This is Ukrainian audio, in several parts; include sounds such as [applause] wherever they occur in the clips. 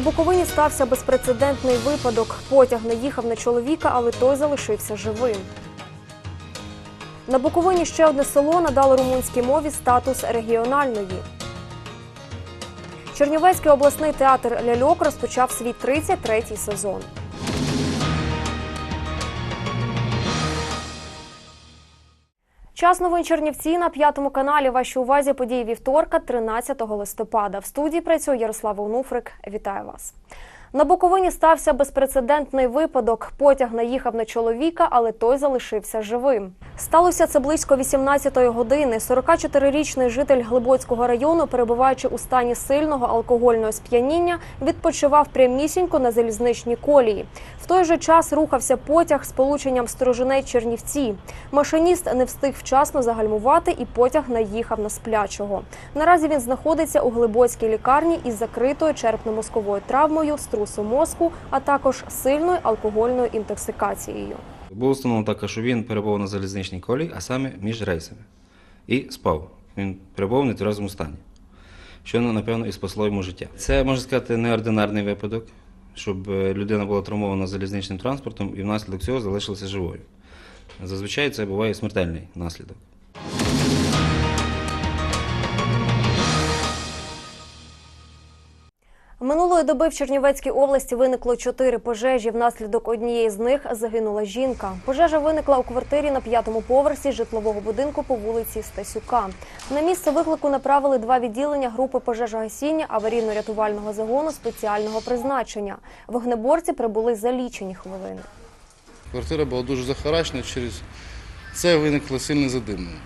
На Буковині стався безпрецедентний випадок. Потяг не їхав на чоловіка, але той залишився живим. На Буковині ще одне село надало румунській мові статус регіональної. Чернівецький обласний театр Ляльок розпочав свій 33-й сезон. Час новин Чернівці на п'ятому каналі. Вашій увазі події вівторка, 13 листопада. В студії працює Ярослава Онуфрик. Вітаю вас. На Буковині стався безпрецедентний випадок. Потяг наїхав на чоловіка, але той залишився живим. Сталося це близько 18-ї години. 44-річний житель Глибоцького району, перебуваючи у стані сильного алкогольного сп'яніння, відпочивав прямісінько на залізничній колії. В той же час рухався потяг з полученням сторожиней Чернівці. Машиніст не встиг вчасно загальмувати, і потяг наїхав на сплячого. Наразі він знаходиться у глибоцькій лікарні із закритою черепно-мозковою травмою, струсом мозку, а також сильною алкогольною інтоксикацією. Було встановлено також, що він перебував на залізничній колії, а саме між рейсами. І спав. Він перебував в нетверезому стані, що, напевно, і спасло йому життя. Це, можна сказати, неординарний випадок, щоб е, людина була травмована залізничним транспортом і внаслідок цього залишилася живою. Зазвичай це буває смертельний наслідок. Минулої доби в Чернівецькій області виникло чотири пожежі. Внаслідок однієї з них загинула жінка. Пожежа виникла у квартирі на п'ятому поверсі житлового будинку по вулиці Стасюка. На місце виклику направили два відділення групи пожежогасіння аварійно-рятувального загону спеціального призначення. Вогнеборці прибули за лічені хвилини. Квартира була дуже захарачена, через це виникло сильне задимлення.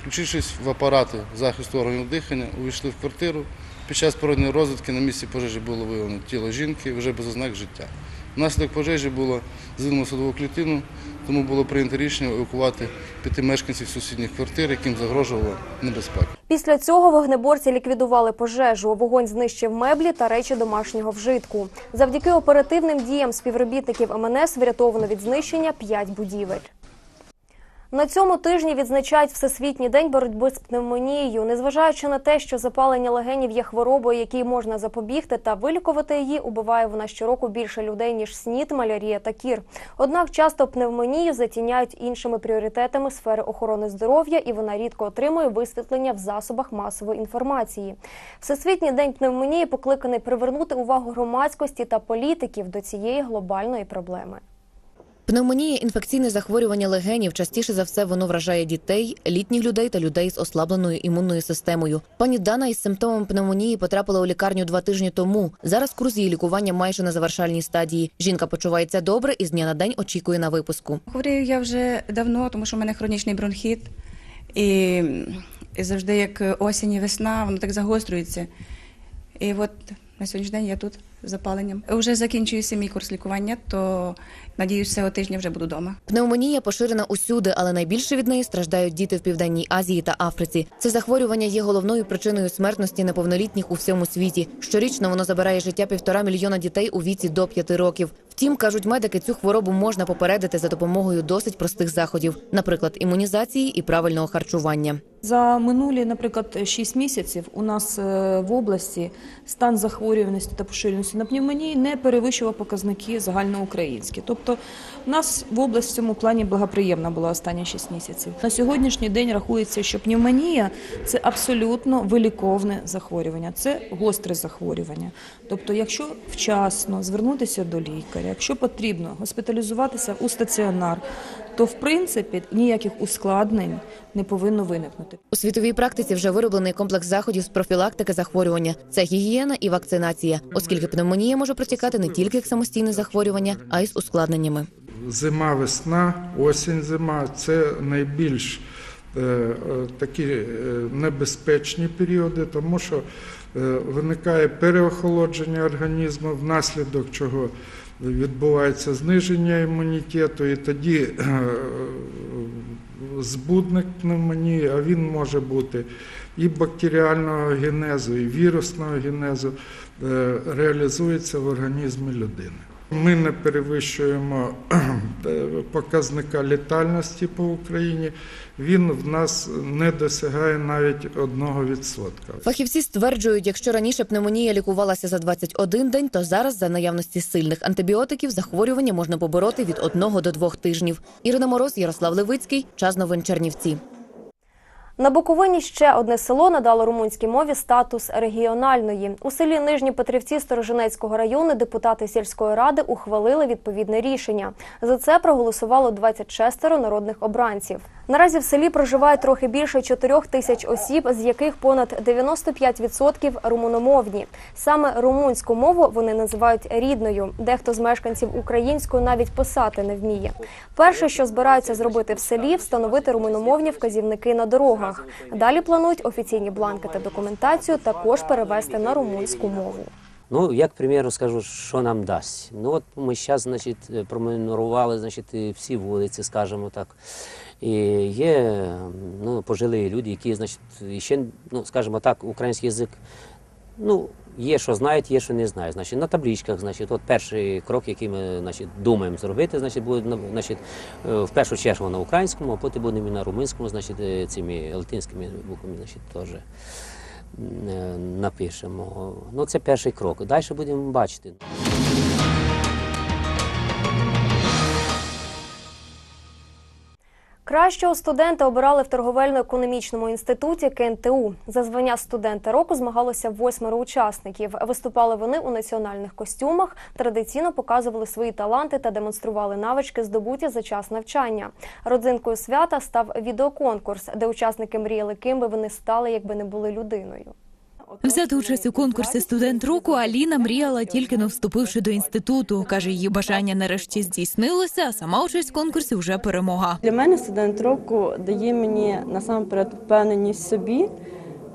Включившись в апарати захисту органів дихання, увійшли в квартиру. Під час природної розвідки на місці пожежі було виявлено тіло жінки вже без ознак життя. Внаслідок пожежі було звільнено садову клітину, тому було прийнято рішення евакувати п'яти мешканців сусідніх квартир, яким загрожувала небезпека. Після цього вогнеборці ліквідували пожежу. Вогонь знищив меблі та речі домашнього вжитку. Завдяки оперативним діям співробітників МНС врятовано від знищення п'ять будівель. На цьому тижні відзначають Всесвітній день боротьби з пневмонією. Незважаючи на те, що запалення легенів є хворобою, якій можна запобігти та вилікувати її, убиває вона щороку більше людей ніж снід, малярія та кір. Однак часто пневмонію затіняють іншими пріоритетами сфери охорони здоров'я, і вона рідко отримує висвітлення в засобах масової інформації. Всесвітній день пневмонії покликаний привернути увагу громадськості та політиків до цієї глобальної проблеми. Пневмонія інфекційне захворювання легенів. Частіше за все воно вражає дітей, літніх людей та людей з ослабленою імунною системою. Пані Дана із симптомом пневмонії потрапила у лікарню два тижні тому. Зараз курс її лікування майже на завершальній стадії. Жінка почувається добре і з дня на день очікує на випуску. Хворію я вже давно, тому що в мене хронічний бронхіт. І, і завжди, як осінь і весна, воно так загострюється. І от на сьогоднішній день я тут запаленням. Вже закінчується мій курс лікування, то надіюсь, цього тижня вже буду вдома. Пневмонія поширена усюди, але найбільше від неї страждають діти в південній Азії та Африці. Це захворювання є головною причиною смертності неповнолітніх у всьому світі. Щорічно воно забирає життя півтора мільйона дітей у віці до п'яти років. Втім, кажуть медики, цю хворобу можна попередити за допомогою досить простих заходів, наприклад, імунізації і правильного харчування. За минулі, наприклад, 6 місяців у нас е, в області стан захворюваності та поширеності на пневмонії не перевищував показники загальноукраїнські. Тобто у нас в область в цьому плані благоприємна була останні 6 місяців. На сьогоднішній день рахується, що пневмонія це абсолютно виліковне захворювання, це гостре захворювання. Тобто, якщо вчасно звернутися до лікаря, якщо потрібно госпіталізуватися у стаціонар, то в принципі ніяких ускладнень не повинно виникнути. У світовій практиці вже вироблений комплекс заходів з профілактики захворювання. Це гігієна і вакцинація, оскільки пневмонія може протікати не тільки як самостійне захворювання, а й з ускладненнями. Зима, весна, осінь, зима це найбільш е, е, такі е, небезпечні періоди, тому що виникає переохолодження організму, внаслідок чого відбувається зниження імунітету, і тоді збудник пневмонії, а він може бути і бактеріального генезу, і вірусного генезу, е, реалізується в організмі людини. Ми не перевищуємо [clears throat] е, показника літальності по Україні. Він в нас не досягає навіть 1%. Фахівці стверджують, якщо раніше пневмонія лікувалася за 21 день, то зараз за наявності сильних антибіотиків захворювання можна побороти від 1 до 2 тижнів. Ірина Мороз, Ярослав Левицький, час новин Чернівці. На Буковині ще одне село надало румунській мові статус регіональної. У селі Нижні Петрівці Сторожинецького району депутати сільської ради ухвалили відповідне рішення. За це проголосувало 26 народних обранців. Наразі в селі проживає трохи більше 4 тисяч осіб, з яких понад 95% румуномовні. Саме румунську мову вони називають рідною. Дехто з мешканців українською навіть писати не вміє. Перше, що збираються зробити в селі, встановити румуномовні вказівники на дорогах. Далі планують офіційні бланки та документацію також перевести на румунську мову. Ну, як, к скажу, що нам дасть. Ну, от ми зараз, значить, промінурували, значить, всі вулиці, скажімо так. І є ну, пожилі люди, які, значить, ще, ну, скажімо так, український язик, ну, є, що знають, є, що не знають. Значить, на табличках, значить, от перший крок, який ми значить, думаємо зробити, значить, буде на- значить, е, в першу чергу на українському, а потім будемо і на румунському, значить, е, цими латинськими буквами, значить, теж е, напишемо. Ну, це перший крок. Далі будемо бачити. Кращого студента обирали в торговельно-економічному інституті КНТУ. За звання студента року змагалося восьмеро учасників. Виступали вони у національних костюмах, традиційно показували свої таланти та демонстрували навички, здобуті за час навчання. Родзинкою свята став відеоконкурс, де учасники мріяли, ким би вони стали, якби не були людиною. Взяти участь у конкурсі студент року Аліна мріяла тільки но вступивши до інституту. каже, її бажання нарешті здійснилося, а сама участь в конкурсі вже перемога. Для мене студент року дає мені насамперед впевненість собі,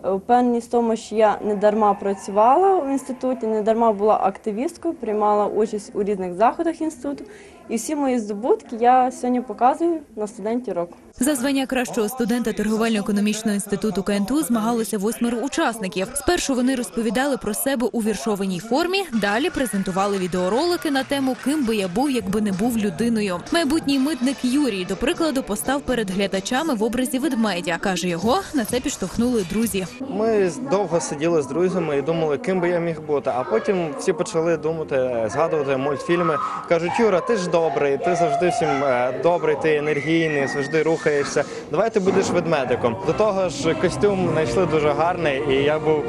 впевненість в тому, що я не дарма працювала в інституті, не дарма була активісткою, приймала участь у різних заходах інституту. І всі мої здобутки я сьогодні показую на студенті року. За звання кращого студента торговельно-економічного інституту КНТУ змагалося восьмеро учасників. Спершу вони розповідали про себе у віршованій формі. Далі презентували відеоролики на тему Ким би я був, якби не був людиною. Майбутній митник Юрій, до прикладу, постав перед глядачами в образі ведмедя. каже його на це підштовхнули друзі. Ми довго сиділи з друзями і думали, ким би я міг бути. А потім всі почали думати, згадувати мультфільми. Кажуть, Юра, ти ж добрий, ти завжди всім е, добрий, ти енергійний, завжди рухаєшся. Давай ти будеш ведмедиком. До того ж, костюм знайшли дуже гарний, і я був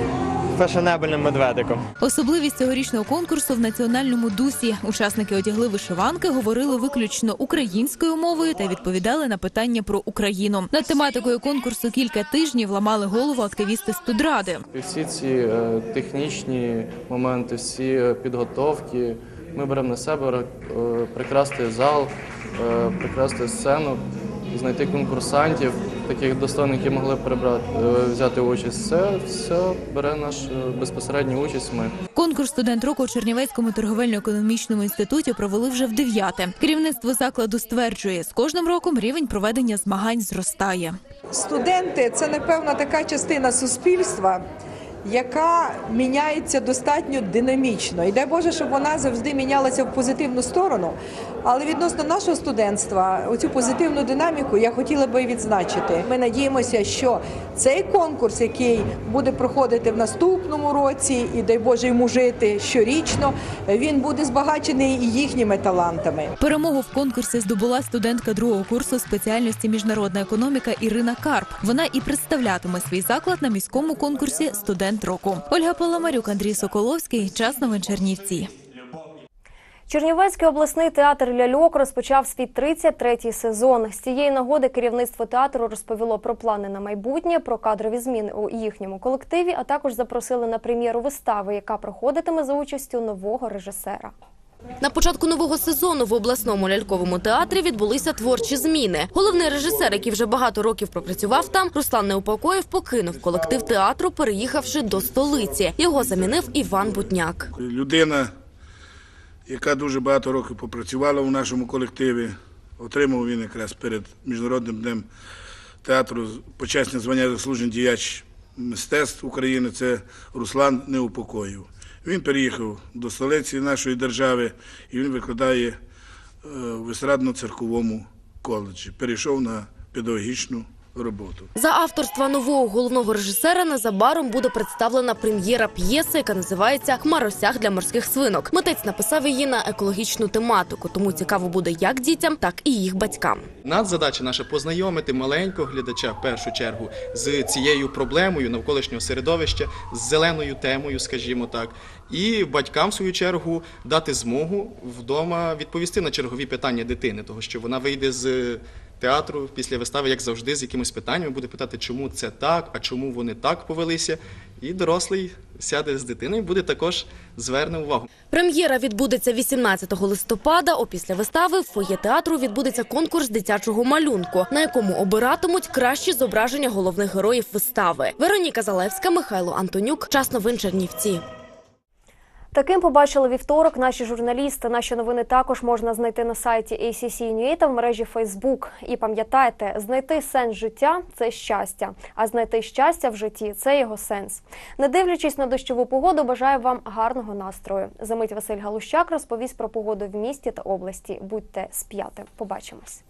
фешенебельним медведиком. Особливість цьогорічного конкурсу в національному дусі. Учасники одягли вишиванки, говорили виключно українською мовою та відповідали на питання про Україну. Над тематикою конкурсу кілька тижнів ламали голову активісти студради. Всі ці е, технічні моменти, всі е, підготовки, ми беремо на себе е, прикрасти зал, е, прикрасти сцену, знайти конкурсантів, таких достойних, які могли б прибрати, е, взяти участь. Це все бере наш безпосередню участь. Ми. Конкурс студент року у Чернівецькому торговельно-економічному інституті провели вже в дев'яте. Керівництво закладу стверджує, з кожним роком рівень проведення змагань зростає. Студенти це напевно така частина суспільства, яка міняється достатньо динамічно. І дай Боже, щоб вона завжди мінялася в позитивну сторону. Але відносно нашого студентства, оцю позитивну динаміку я хотіла би відзначити. Ми надіємося, що цей конкурс, який буде проходити в наступному році, і дай Боже йому жити щорічно, він буде збагачений їхніми талантами. Перемогу в конкурсі здобула студентка другого курсу спеціальності міжнародна економіка Ірина Карп. Вона і представлятиме свій заклад на міському конкурсі Студент року. Ольга Паламарюк, Андрій Соколовський. Час новин Чернівці. Чернівецький обласний театр ляльок розпочав свій 33-й сезон. З цієї нагоди керівництво театру розповіло про плани на майбутнє, про кадрові зміни у їхньому колективі, а також запросили на прем'єру вистави, яка проходитиме за участю нового режисера. На початку нового сезону в обласному ляльковому театрі відбулися творчі зміни. Головний режисер, який вже багато років пропрацював там, Руслан Неупокоєв покинув колектив театру, переїхавши до столиці. Його замінив Іван Бутняк. Людина, яка дуже багато років попрацювала у нашому колективі, отримав він якраз перед Міжнародним днем театру почесне звання заслужений діяч мистецтв України. Це Руслан Неупокоїв. Він переїхав до столиці нашої держави і він викладає е, в естрадно-церковому коледжі. Перейшов на педагогічну роботу. За авторства нового головного режисера незабаром буде представлена прем'єра п'єси, яка називається Хмаросяг для морських свинок. Митець написав її на екологічну тематику, тому цікаво буде як дітям, так і їх батькам. Надзадача наша познайомити маленького глядача в першу чергу з цією проблемою навколишнього середовища, з зеленою темою, скажімо так, і батькам в свою чергу дати змогу вдома відповісти на чергові питання дитини, того що вона вийде з театру після вистави, як завжди, з якимись питаннями, буде питати, чому це так, а чому вони так повелися. І дорослий сяде з дитиною, буде також зверне увагу. Прем'єра відбудеться 18 листопада. Опісля вистави в фоє театру відбудеться конкурс дитячого малюнку, на якому обиратимуть кращі зображення головних героїв вистави. Вероніка Залевська, Михайло Антонюк. Час новин Чернівці. Таким побачили вівторок наші журналісти. Наші новини також можна знайти на сайті ACC.UA та в мережі Facebook. І пам'ятайте, знайти сенс життя це щастя, а знайти щастя в житті це його сенс. Не дивлячись на дощову погоду, бажаю вам гарного настрою. Замить Василь Галущак розповість про погоду в місті та області. Будьте сп'яти. Побачимось.